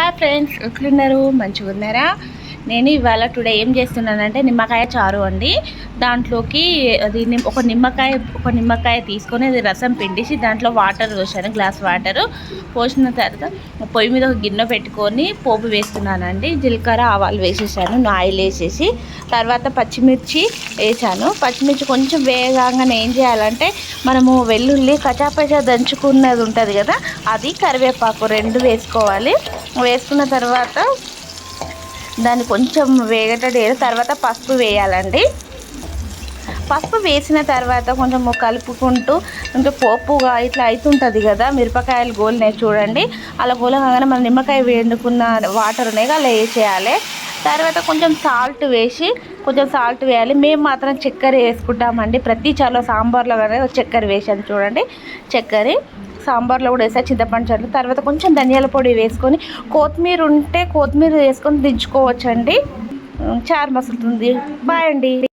Hi friends ఎట్లున్నారు? మంచిగా ఉన్నారా? నేను ఇవాళ టుడే ఏం చేస్తున్నానంటే నిమ్మకాయ చారు అండి. దాంట్లోకి అది ఒక నిమ్మకాయ ఒక నిమ్మకాయ తీసుకొని అది రసం పిండిసి దాంట్లో వాటర్ పోసాను గ్లాస్ వాటర్ పోసిన తర్వాత పొయ్యి మీద ఒక గిన్నె పెట్టుకొని పోపు వేస్తున్నానండి. జీలకర్ర ఆవాలు వేసేసాను ఆయిల్ వేసేసి తర్వాత పచ్చిమిర్చి వేసాను. పచ్చిమిర్చి కొంచెం వేగంగానే ఏం చేయాలంటే మనము వెల్లుల్లి కచాపచా దంచుకున్నది ఉంటుంది కదా అది కరివేపాకు రెండు వేసుకోవాలి. వేసుకున్న తర్వాత దాన్ని కొంచెం వేగటది తర్వాత పసుపు వేయాలండి. పసుపు వేసిన తర్వాత కొంచెం కలుపుకుంటూ ఇంకా పోపుగా ఇట్లా అవుతుంటుంది కదా మిరపకాయలు గోలినాయి చూడండి. అలా గోలగానే మన నిమ్మకాయ వేడుకున్న వాటర్ ఉన్నాయి అలా వేసేయాలి. తర్వాత కొంచెం సాల్ట్ వేసి కొంచెం సాల్ట్ వేయాలి. మేము మాత్రం చక్కెర వేసుకుంటామండి. ప్రతి చాలా సాంబార్లో కానీ చక్కెర వేసాను చూడండి. చక్కెర సాంబార్లో కూడా వేసా చింతపండు చట్నీ తర్వాత కొంచెం ధనియాల పొడి వేసుకొని కొత్తిమీర ఉంటే కొత్తిమీర వేసుకొని దించుకోవచ్చండి. చారు మసులుతుంది. బాయ్ అండి.